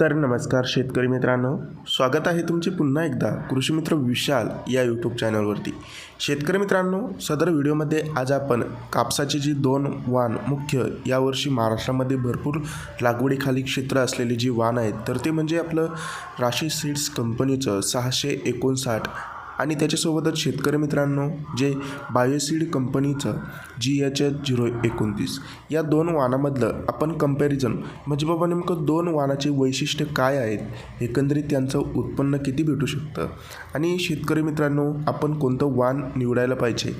तर नमस्कार शेतकरी मित्रांनो. स्वागत आहे तुमचे पुन्हा एकदा कृषीमित्र विशाल या यूट्यूब चॅनलवरती शेतकरी मित्रांनो सदर व्हिडिओमध्ये आज आपण कापसाची जी दोन वाण मुख्य यावर्षी महाराष्ट्रामध्ये भरपूर लागवडीखाली क्षेत्र असलेली जी वाण आहेत तर ते म्हणजे आपलं राशी सीड्स कंपनीचं सहाशे एकोणसाठ आणि त्याच्यासोबतच शेतकरी मित्रांनो जे बायोसीड कंपनीचं जी एच एच झिरो एकोणतीस या दोन वाहनामधलं आपण कंपॅरिझन म्हणजे बाबा नेमकं दोन वाहनाचे वैशिष्ट्य काय आहेत एकंदरीत त्यांचं उत्पन्न किती भेटू शकतं? आणि शेतकरी मित्रांनो आपण कोणतं वाण निवडायला पाहिजे?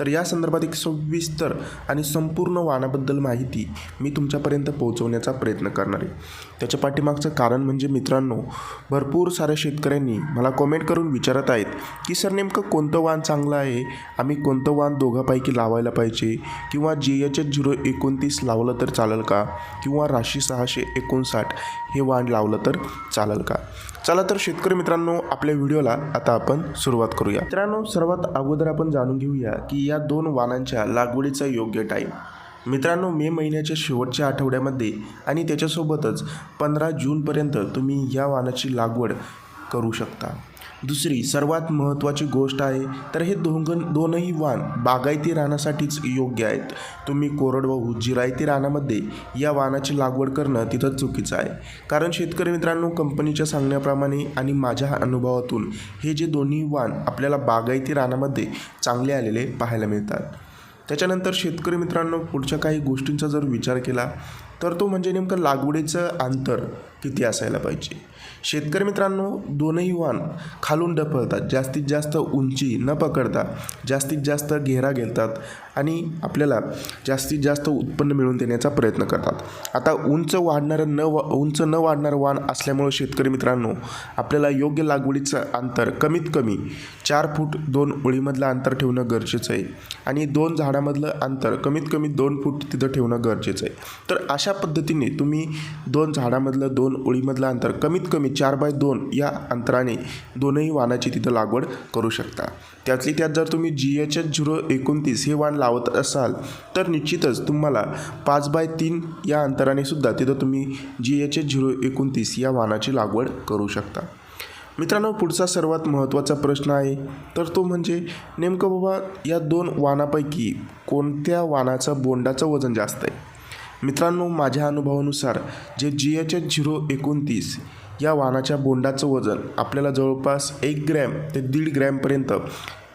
तर या संदर्भात एक सविस्तर आणि संपूर्ण वाहनाबद्दल माहिती मी तुमच्यापर्यंत पोहोचवण्याचा प्रयत्न करणार आहे. त्याच्या पाठीमागचं कारण म्हणजे मित्रांनो भरपूर साऱ्या शेतकऱ्यांनी मला कॉमेंट करून विचारत आहेत की सर नेमकं कोणतं वाण चांगलं आहे? आम्ही कोणतं वाण दोघापैकी लावायला पाहिजे? किंवा जी एच एच झिरो एकोणतीस लावलं तर चालेल का? किंवा राशी सहाशे एकोणसाठ हे वाण लावलं तर चालेल का? चला तर शेतकरी मित्रांनो आपल्या व्हिडिओला आता आपण सुरुवात करूया. मित्रांनो सर्वात अगोदर आपण जाणून घेऊया की या दोन वाणांच्या लागवडीचा योग्य टाईम मित्रांनो मे महिन्याच्या शेवटच्या आठवड्यामध्ये आणि त्याच्यासोबतच पंधरा जूनपर्यंत तुम्ही या वाणाची लागवड करू शकता. दुसरी सर्वात महत्त्वाची गोष्ट आहे तर हे दोघं दोनही वाण बागायती रानासाठीच योग्य आहेत. तुम्ही कोरडवाहू जिरायती रानामध्ये या वाणाची लागवड करणं तिथं चुकीचं आहे. कारण शेतकरी मित्रांनो कंपनीच्या सांगण्याप्रमाणे आणि माझ्या अनुभवातून हे जे दोन्ही वाण आपल्याला बागायती रानामध्ये चांगले आलेले पाहायला मिळतात. त्याच्यानंतर शेतकरी मित्रांनो पुढच्या काही गोष्टींचा जर विचार केला तर तो म्हणजे नेमकं लागवडीचं अंतर किती असायला पाहिजे? शेतकरी मित्रांनो दोनही वाण खालून ढकलतात जास्तीत जास्त उंची न पकडता जास्तीत जास्त घेरा घेतात. आणि आपल्याला जास्तीत जास्त उत्पन्न मिळवून देण्याचा प्रयत्न करतात. आता उंच वाढणारं न वा उंच न वाढणारं वाण असल्यामुळं शेतकरी मित्रांनो आपल्याला योग्य लागवडीचं अंतर कमीत कमी चार फूट दोन ओळीमधलं अंतर ठेवणं गरजेचं आहे. आणि दोन झाडामधलं अंतर कमीत कमी दोन फूट तिथं ठेवणं गरजेचं आहे. तर अशा पद्धतीने तुम्ही दोन झाडामधलं दोन ओळीमधलं अंतर कमीत कमी चार बाय दोन या अंतराने दोनही वाणाची तिथं लागवड करू शकता. त्यातली त्यात जर तुम्ही जी एच एच झिरो एकोणतीस हे वाण लावत असाल तर निश्चितच तुम्हाला पाच बाय तीन या अंतराने सुद्धा तिथं तुम्ही जी एच एच झिरो एकोणतीस या वाणाची लागवड करू शकता. मित्रांनो पुढचा सर्वात महत्त्वाचा प्रश्न आहे तर तो म्हणजे नेमकं बाबा या दोन वाणापैकी कोणत्या वाहनाचं बोंडाचं वजन जास्त आहे? मित्रांनो माझ्या अनुभवानुसार जे जी एच एच झिरो एकोणतीस या वाणाच्या बोंडाचं वजन आपल्याला जवळपास एक ग्रॅम ते दीड ग्रॅमपर्यंत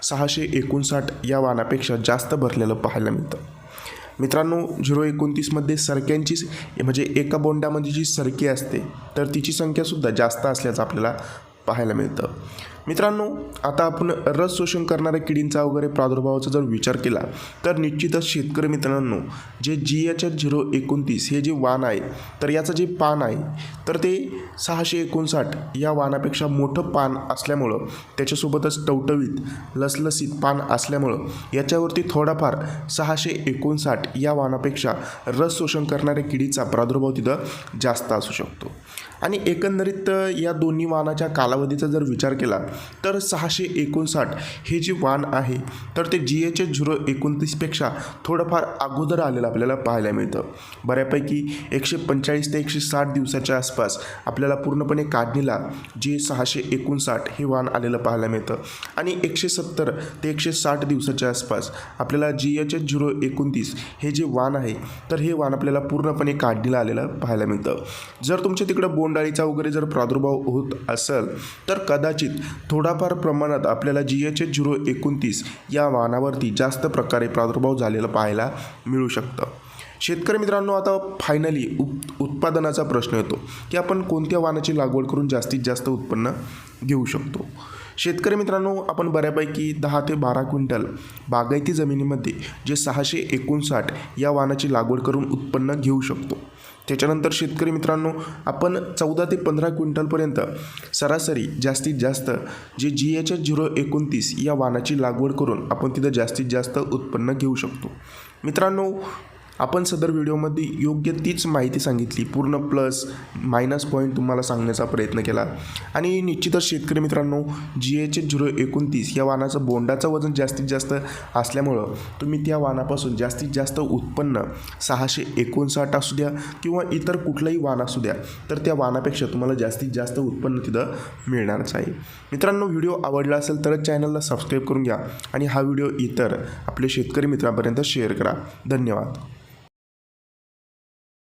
सहाशे एकोणसाठ या वाणापेक्षा जास्त भरलेलं पाहायला मिळतं. मित्रांनो झिरो एकोणतीसमध्ये सरक्यांची म्हणजे एका बोंडामध्ये जी सरकी असते तर तिची संख्यासुद्धा जास्त असल्याचं आपल्याला पाहायला मिळतं. मित्रांनो आता आपण रस शोषण करणाऱ्या किडींचा वगैरे प्रादुर्भावाचा जर विचार केला तर निश्चितच शेतकरी मित्रांनो जे जी एच एच झिरो एकोणतीस हे जे वाण आहे तर याचं जे पान आहे तर ते सहाशे एकोणसाठ या वाणापेक्षा मोठं पान असल्यामुळं त्याच्यासोबतच टवटवीत लसलसीत पान असल्यामुळं याच्यावरती थोडाफार सहाशे एकोणसाठ या वाणापेक्षा रस शोषण करणाऱ्या किडीचा प्रादुर्भाव तिथं जास्त असू शकतो. आणि एकंदरीत या दोन्ही वाहनाच्या कालावधीचा जर विचार केला तर सहाशे एकोणसाठ हे जे वाण आहे तर ते जी एच एच झिरो एकोणतीसपेक्षा थोडंफार अगोदर आलेलं आपल्याला पाहायला मिळतं. बऱ्यापैकी एकशे पंचेचाळीस ते एकशे साठ दिवसाच्या आसपास आपल्याला पूर्णपणे काढणीला जे सहाशे एकोणसाठ हे वाण आलेलं पाहायला मिळतं. आणि एकशे सत्तर ते एकशे साठ दिवसाच्या आसपास आपल्याला जी एच एच झिरो एकोणतीस हे जे वाण आहे तर हे वाण आपल्याला पूर्णपणे काढणीला आलेलं पाहायला मिळतं. जर तुमच्या तिकडं बोंडाळीचा वगैरे जर प्रादुर्भाव होत असेल तर कदाचित थोडाफार प्रमाणात आपल्याला जी एच एच झिरो एकोणतीस या वाहनावरती जास्त प्रकारे प्रादुर्भाव झालेला पाहायला मिळू शकतं. शेतकरी मित्रांनो आता फायनली उप उत्पादनाचा प्रश्न येतो की आपण कोणत्या वाहनाची लागवड करून जास्तीत जास्त उत्पन्न घेऊ शकतो? शेतकरी मित्रांनो आपण बऱ्यापैकी दहा ते बारा क्विंटल बागायती जमिनीमध्ये जे सहाशे एकोणसाठ या वाहनाची लागवड करून उत्पन्न घेऊ शकतो. त्याच्यानंतर शेतकरी मित्रांनो आपण चौदा ते पंधरा क्विंटलपर्यंत सरासरी जास्तीत जास्त जे जी एच एच झिरो एकोणतीस या वाणाची लागवड करून आपण तिथं जास्तीत जास्त उत्पन्न घेऊ शकतो. मित्रांनो आपण सदर व्हिडिओमध्ये योग्य तीच माहिती सांगितली. पूर्ण प्लस मायनस पॉईंट तुम्हाला सांगण्याचा प्रयत्न केला. आणि निश्चितच शेतकरी मित्रांनो जी एच एच झिरो एकोणतीस या वाहनाचं बोंडाचं वजन जास्तीत जास्त असल्यामुळं तुम्ही त्या वाहनापासून जास्तीत जास्त उत्पन्न सहाशे एकोणसाठ असू द्या किंवा इतर कुठलंही वाहन असू द्या तर त्या वाहनापेक्षा तुम्हाला जास्तीत जास्त उत्पन्न तिथं मिळणारच आहे. मित्रांनो व्हिडिओ आवडला असेल तरच चॅनलला सबस्क्राईब करून घ्या आणि हा व्हिडिओ इतर आपले शेतकरी मित्रांपर्यंत शेअर करा. धन्यवाद.